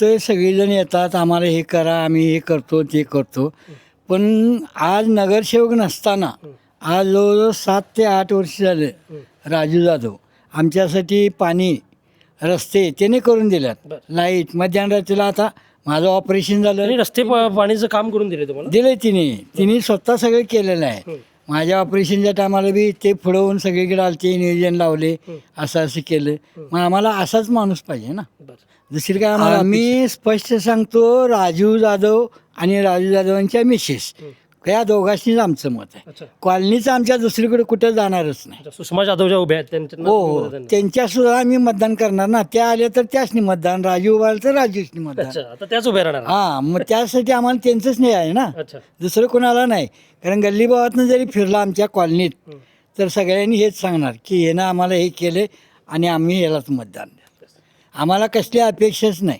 तर सगळेजण येतात आम्हाला हे करा आम्ही हे करतो ते करतो. पण आज नगरसेवक नसताना आज जवळजवळ सात ते आठ वर्ष झाले राजू जाधव. आमच्यासाठी पाणी रस्ते त्याने करून दिल्यात. लाइट मध्याह्न रात्रीला आता माझं ऑपरेशन झालं. रस्ते प- पाणीचं काम करून दिले तुम्हाला? दिले तिने. तिने स्वतः सगळं केलेलं आहे. माझ्या ऑपरेशनच्या टायमाला बी ते पुढवून सगळीकडे आलते नियोजन लावले असं असं केलं. मग आम्हाला असाच माणूस पाहिजे ना. दुसरी काय आम्हाला मी स्पष्ट सांगतो राजू जाधव आणि राजू जाधवांच्या मिसेस. या दोघांनीच आमचं मत आहे. अच्छा. कॉलनीचं आमच्या दुसरीकडे कुठं जाणारच नाही. सुषमा जाधव ज्या उभ्या आहेत त्यांच्या हो हो. त्यांच्या सुद्धा आम्ही मतदान करणार ना. त्या आल्या तर त्याचनी मतदान राजू उभारलं तर राजूशनी मतदान. अच्छा आता त्याच उभ्या राहणार. हा मग त्यासाठी आम्हाला त्यांचंच नाही आहे ना. अच्छा. दुसरं कोणाला नाही. कारण गल्ली गावातनं जरी फिरला आमच्या कॉलनीत. तर सगळ्यांनी हेच सांगणार की यानं आम्हाला हे केले आणि आम्ही यालाच मतदान द्या आम्हाला कसली अपेक्षाच नाही.